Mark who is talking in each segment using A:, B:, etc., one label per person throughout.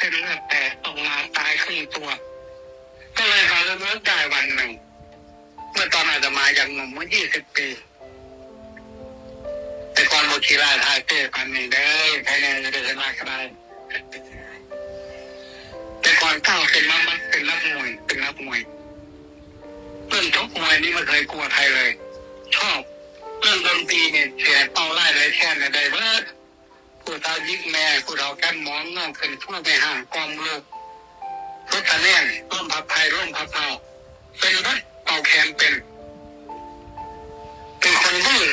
A: เส้นเลือดแตกออกมาตายครึ่งตัว ก็เลยมาเริ่มเลิกได้วันหนึ่ง เมื่อตอนอาตมาอย่างหนุ่มเมื่อยี่สิบปี แต่ก่อนโมชีราทายเต้ปันนี่เด้อใครเนี่ยจะได้ชนะก็ได้แต่ก่อนเก้าเป็นมามันเป็นนักมวยเป็นนักมวยเรื่องชกมวยนี่ไม่เคยกลัวใครเลย ชอบ เรื่องดนตรีเนี่ยเสียเป้าไล่เลยแค่ไหนได้เบิด ผู้ตายิกแม่ผู้เราแก้มมองน้องขึ้นทั่วไปห่างกองลูกรถตะแน่นร่มพับไทยร่มพับเผาเป็นรถเป่าแคนเป็น เป็นคนดื้อ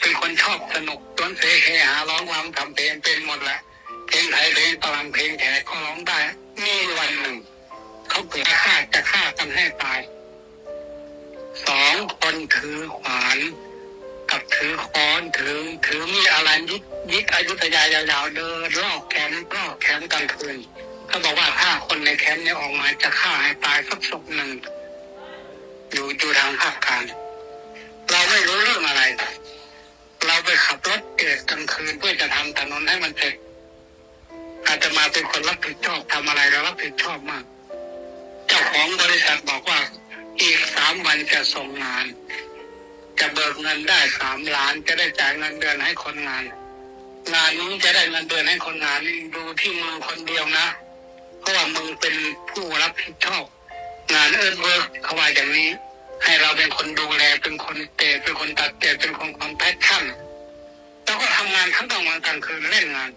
A: เป็นคนชอบสนุกต้นเสเฮหาร้องรำทำเพลงเป็นหมดแหละเพลงไทยเพลงตะลังเพลงแขกก็ร้องได้มีวันหนึ่งเขาเกิดฆ่าจะฆ่ากันให้ตายสองคนถือขวาน ถือค้อนถือถือมีอะไรยิกยิกอายุธยายาวๆเดินรอบแคมป์รอบแคมป์กลางคืนเขาบอกว่าถ้าคนในแคมป์เนี่ยออกมาจะฆ่าให้ตายสักศพหนึ่งอยู่อยู่ทางภาคกลางเราไม่รู้เรื่องอะไร เราไปขับรถเกิดกลางคืนเพื่อจะทำถนนให้มันเสร็จอาจจะมาเป็นคนรับผิดชอบทำอะไรเรารับผิดชอบมาก เจ้าของบริษัทบอกว่าอีกสามวันจะส่งงาน จะเบิกเงินได้สามล้าน จะได้จ่ายเงินเดือนให้คนงาน งานนี้จะได้เงินเดือนให้คนงานนี่ดูที่มือคนเดียวนะ เพราะว่ามึงเป็นผู้รับผิดชอบ งานเอิร์ธเวิร์กเขาว่าอย่างนี้ ให้เราเป็นคนดูแลเป็นคนเตะเป็นคนตัดเตะเป็นคนความแพชชั่นแล้วก็ทำงานทั้งกลางวันกลางคืนเล่นงาน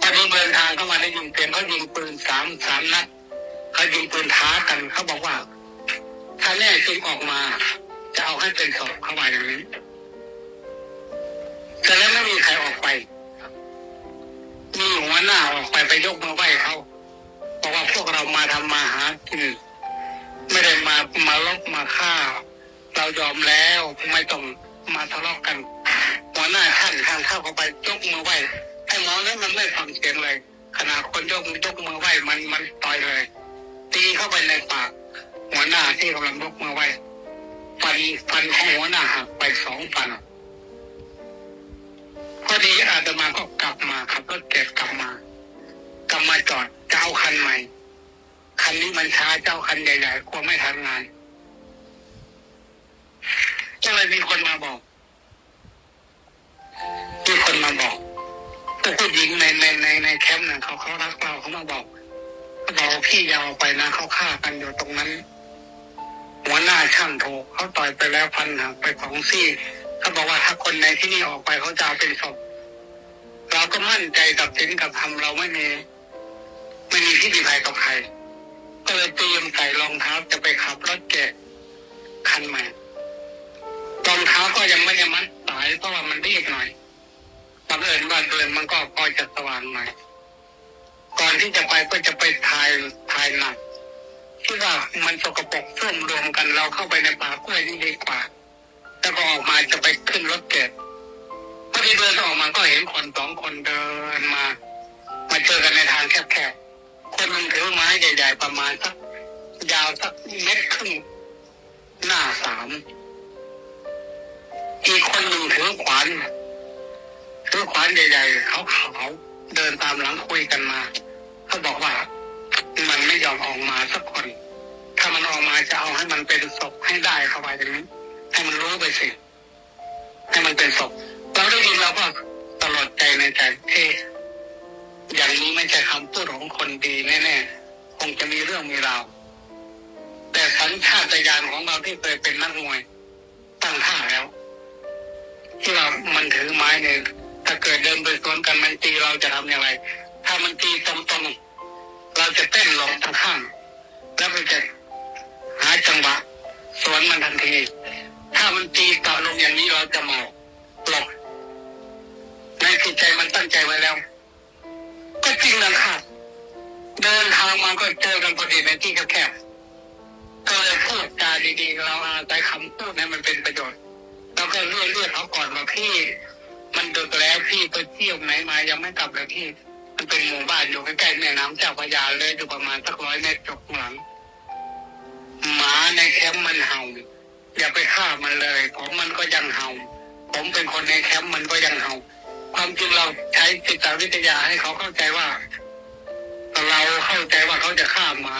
A: ตอนนี้เดินทางเข้ามาได้ยิงเปลี่ยนเขายิงปืนสามสามนัดเขายิงปืนท้ากันเขาบอกว่า ถ้าแน่จริงออกมา จะเอาให้เป็นศพเข้ามาอย่างนี้แต่แล้วไม่มีใครออกไปมีหัวหน้าออกไปไปยกมือไหว้เขาบอกว่าพวกเรามาทำมาหากินไม่ได้มามาลบมาฆ่า เรายอมแล้วไม่ต้องมาทะเลาะกัน หัวหน้าท่านท่านเข้าเข้าไปยกมือไหว้ไอ้หมอนั้นมันไม่ฟังเสียงเลยขณะคนยกยกมือไหว้มันมันต่อยเลย ตีเข้าไปในปาก วหน้าที่กำลังยกมือไหว้ฟันฟันของหัวหน้าหักไปสองฟันพอดีอาตมาก็กลับมาขับรถเก็บกลับมากลับมาจอดเจ้าคันใหม่ คันนี้มันช้าเจ้าคันใหญ่ๆกลัวไม่ทันงานก็เลยมีคนมาบอกมีคนมาบอกตัวผู้หญิงในในในในแคมป์น่ะเขาเขารักเราเขามาบอกเขาบอกพี่ยาวไปนะเขาฆ่ากันอยู่ตรงนั้น ช่างโทรเขาต่อยไปแล้วพันหักไปสองซี่เขาบอกว่าถ้าคนในที่นี่ออกไปเขาจะเป็นศพเราก็มั่นใจกับสินกับธรรมเราไม่มีไม่มีพิธีภัยกับใครก็เลยเตรียมใส่รองเท้าจะไปขับรถแกะคันใหม่รองเท้าก็ยังไม่ได้มัดสายเพราะว่ามันรีบหน่อยบังเอิญว่าเดือนมันก็พอจะสว่างหน่อยก่อนที่จะไปก็จะไปถ่ายถ่ายหนัก ที่ว่ามันสกปรกร่วมรวมกันเราเข้าไปในป่ากล้วยนี่ดีกว่า แล้วก็ออกมาจะไปขึ้นรถเกตพอดีเดินออกมาก็เห็นคนสองคนเดินมา มาเจอกันในทางแคบๆ คนหนึงถือไม้ใหญ่ ๆ ประมาณสักยาวสักเม็ดครึ่งหน้าสาม อีกคนหนึ่งถือขวานถือขวานใหญ่ๆขาวๆเดินตามหลังคุยกันมา เขาบอกว่า มันไม่ยอมออกมาสักคน ถ้ามันออกมาจะเอาให้มันเป็นศพให้ได้เข้าไปอย่างนี้ให้มันรู้ไปสิให้มันเป็นศพเราได้ยินเราก็ตลอดใจในใจเอ๊อย่างนี้ไม่ใช่คำพูดของคนดีแน่ๆคงจะมีเรื่องมีราวแต่สัญชาตญาณของเราที่เคยเป็นนักมวย ตั้งท่าแล้ว ที่เรามันถือไม้เนี่ยถ้าเกิดเดินไปสวนกันมันตีเราจะทำอย่างไร ถ้ามันตีตรงๆ เราจะเต้นหลงทั้งข้างแล้วมันจะหาจังหวะสวนมันทันที ถ้ามันตีต่อลงอย่างนี้เราจะเมาหลบในจิตใจมันตั้งใจไว้แล้ว ก็จริงนะครับเดินทางมาก็เจอกันพอดีในที่แคบๆก็เลยพูดจาดีๆเราอาศัยคำพูดให้มันเป็นประโยชน์เราก็เลื่อนเลื่อนเขาก่อนว่าพี่ มันดึกแล้วพี่ไปเที่ยวไหนมายังไม่กลับเลยพี่ มันเป็นหมู่บ้านอยู่ใกล้ๆแม่น้ำเจ้าพระยาเลยอยู่ประมาณสักร้อยเมตรจบหลังหมาในแคมป์มันเห่า อย่าไปฆ่ามันเลย ผมมันก็ยังเห่า ผมเป็นคนในแคมป์มันก็ยังเห่า ความจริงเราใช้จิตวิทยาให้เขาเข้าใจว่า เราเข้าใจว่าเขาจะฆ่าหมา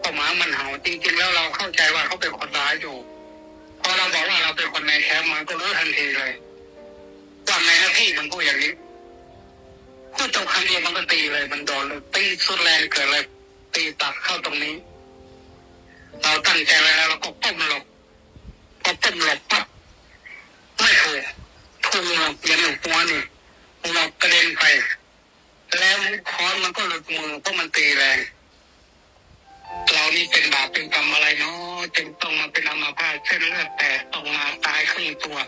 A: เพราะหมามันเห่า จริง ๆ แล้วเราเข้าใจว่าเขาเป็นคนร้ายอยู่พอเราบอกว่าเราเป็นคนในแคมป์มันก็รู้ทันทีเลยว่าในหน้าที่มันพูดอย่างนี้ จบคำเดียวมันก็ตีเลย มันโดนเลยตีสุดแรงเกิดเลยตีตัดเข้าตรงนี้ เราตั้งใจไว้แล้วเราก็ป้มหลบพอป้มหลบปั๊บไม่ถูกถูกหลบยังหนึ่หัวนี่หลบกระเด็นไป แล้วค้อนมันก็หลุดมือเพราะมันตีแรงเรานี่เป็นบาปเป็นกรรมอะไรเนาะจึงต้องมาเป็นอัมาพาตเส้นเลือดแตกต้องมาตายครึ่งตัว